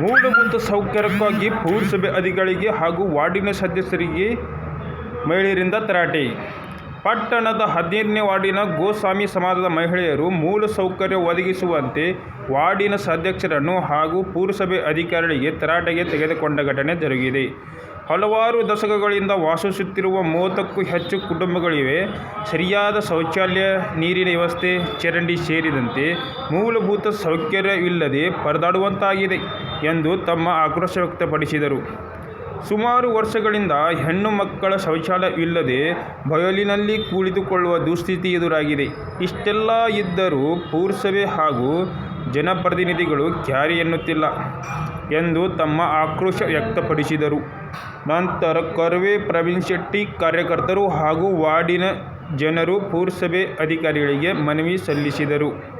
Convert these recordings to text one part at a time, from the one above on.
ಮೂಲಭೂತ ಸೌಕರ್ಯಕ್ಕಾಗಿ ಪುರಸಭೆ ಅಧಿಕಾರಿಗೆ ಹಾಗೂ ವಾರ್ಡಿನ ಸದಸ್ಯರಿಗೆ ಮಹಿಳೆಯರಿಂದ ತರಾಟೆ. ಪಟ್ಟಣದ ಹದಿನೈದನೇ ವಾರ್ಡಿನ ಗೋಸ್ವಾಮಿ ಸಮಾಜದ ಮಹಿಳೆಯರು ಮೂಲ ಸೌಕರ್ಯ ಒದಗಿಸುವಂತೆ ವಾರ್ಡಿನ ಸದಸ್ಯರನ್ನು ಹಾಗೂ ಪುರಸಭೆ ಅಧಿಕಾರಿಗಳಿಗೆ ತರಾಟೆಗೆ ತೆಗೆದುಕೊಂಡ ಘಟನೆ ಜರುಗಿದೆ. ಹಲವಾರು ದಶಕಗಳಿಂದ ವಾಸಿಸುತ್ತಿರುವ ಮೂವತ್ತಕ್ಕೂ ಹೆಚ್ಚು ಕುಟುಂಬಗಳಿವೆ. ಸರಿಯಾದ ಶೌಚಾಲಯ, ನೀರಿನ ವ್ಯವಸ್ಥೆ, ಚರಂಡಿ ಸೇರಿದಂತೆ ಮೂಲಭೂತ ಸೌಕರ್ಯವಿಲ್ಲದೆ ಪರದಾಡುವಂತಾಗಿದೆ. ಎಂದು ತಮ್ಮ ಆಕ್ರೋಶ ವ್ಯಕ್ತಪಡಿಸಿದರು. ಸುಮಾರು ವರ್ಷಗಳಿಂದ ಹೆಣ್ಣು ಮಕ್ಕಳ ಶೌಚಾಲಯವಿಲ್ಲದೆ ಬಯಲಿನಲ್ಲಿ ಕುಳಿತುಕೊಳ್ಳುವ ದುಸ್ಥಿತಿ ಎದುರಾಗಿದೆ. ಇಷ್ಟೆಲ್ಲ ಇದ್ದರೂ ಪುರಸಭೆ ಹಾಗೂ ಜನಪ್ರತಿನಿಧಿಗಳು ಕ್ಯಾರಿ ಎನ್ನುತ್ತಿಲ್ಲ ಎಂದು ತಮ್ಮ ಆಕ್ರೋಶ ವ್ಯಕ್ತಪಡಿಸಿದರು. ನಂತರ ಕರ್ವೆ ಪ್ರವೀಣ್ ಶೆಟ್ಟಿ ಕಾರ್ಯಕರ್ತರು ಹಾಗೂ ವಾರ್ಡಿನ ಜನರು ಪುರಸಭೆ ಅಧಿಕಾರಿಗಳಿಗೆ ಮನವಿ ಸಲ್ಲಿಸಿದರು.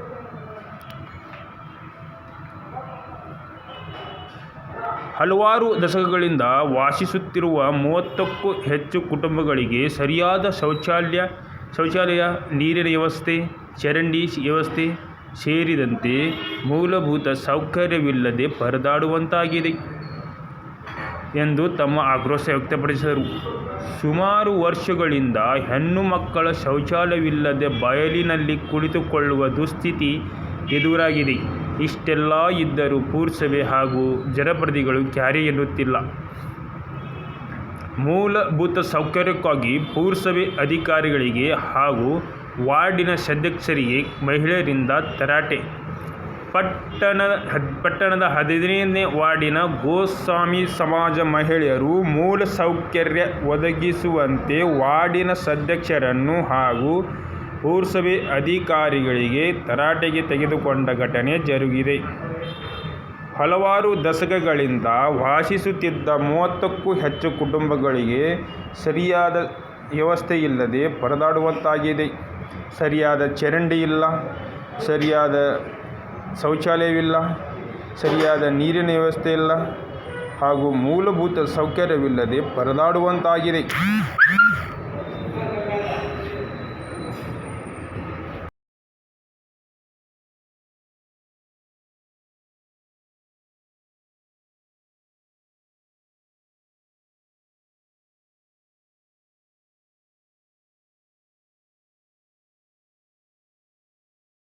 ಹಲವಾರು ದಶಕಗಳಿಂದ ವಾಸಿಸುತ್ತಿರುವ ಮೂವತ್ತಕ್ಕೂ ಹೆಚ್ಚು ಕುಟುಂಬಗಳಿಗೆ ಸರಿಯಾದ ಶೌಚಾಲಯ ಶೌಚಾಲಯ ನೀರಿನ ವ್ಯವಸ್ಥೆ, ಚರಂಡಿ ವ್ಯವಸ್ಥೆ ಸೇರಿದಂತೆ ಮೂಲಭೂತ ಸೌಕರ್ಯವಿಲ್ಲದೆ ಪರದಾಡುವಂತಾಗಿದೆ ಎಂದು ತಮ್ಮ ಆಕ್ರೋಶ ವ್ಯಕ್ತಪಡಿಸಿದರು. ಸುಮಾರು ವರ್ಷಗಳಿಂದ ಹೆಣ್ಣು ಮಕ್ಕಳ ಶೌಚಾಲಯವಿಲ್ಲದೆ ಬಯಲಿನಲ್ಲಿ ಕುಳಿತುಕೊಳ್ಳುವ ದುಸ್ಥಿತಿ ಎದುರಾಗಿದೆ. ಇಷ್ಟೆಲ್ಲ ಇದ್ದರೂ ಪುರಸಭೆ ಹಾಗೂ ಜನಪ್ರತಿಗಳು ಕ್ಯಾರೆ ಎನ್ನುತ್ತಿಲ್ಲ. ಮೂಲಭೂತ ಸೌಕರ್ಯಕ್ಕಾಗಿ ಪುರಸಭೆ ಅಧಿಕಾರಿಗಳಿಗೆ ಹಾಗೂ ವಾರ್ಡಿನ ಸದಸ್ಯರಿಗೆ ಮಹಿಳೆಯರಿಂದ ತರಾಟೆ. ಪಟ್ಟಣ ಪಟ್ಟಣದ ಹದಿನೈದನೇ ವಾರ್ಡಿನ ಗೋಸ್ವಾಮಿ ಸಮಾಜ ಮಹಿಳೆಯರು ಮೂಲ ಸೌಕರ್ಯ ಒದಗಿಸುವಂತೆ ವಾರ್ಡಿನ ಸದಸ್ಯರನ್ನು ಹಾಗೂ ಪುರಸಭೆ ಅಧಿಕಾರಿಗಳಿಗೆ ತರಾಟೆಗೆ ತೆಗೆದುಕೊಂಡ ಘಟನೆ ಜರುಗಿದೆ. ಹಲವಾರು ದಶಕಗಳಿಂದ ವಾಸಿಸುತ್ತಿದ್ದ ಮೂವತ್ತಕ್ಕೂ ಹೆಚ್ಚು ಕುಟುಂಬಗಳಿಗೆ ಸರಿಯಾದ ವ್ಯವಸ್ಥೆ ಇಲ್ಲದೆ ಪರದಾಡುವಂತಾಗಿದೆ. ಸರಿಯಾದ ಚರಂಡಿ ಇಲ್ಲ, ಸರಿಯಾದ ಶೌಚಾಲಯವಿಲ್ಲ, ಸರಿಯಾದ ನೀರಿನ ವ್ಯವಸ್ಥೆ ಇಲ್ಲ ಹಾಗೂ ಮೂಲಭೂತ ಸೌಕರ್ಯವಿಲ್ಲದೆ ಪರದಾಡುವಂತಾಗಿದೆ.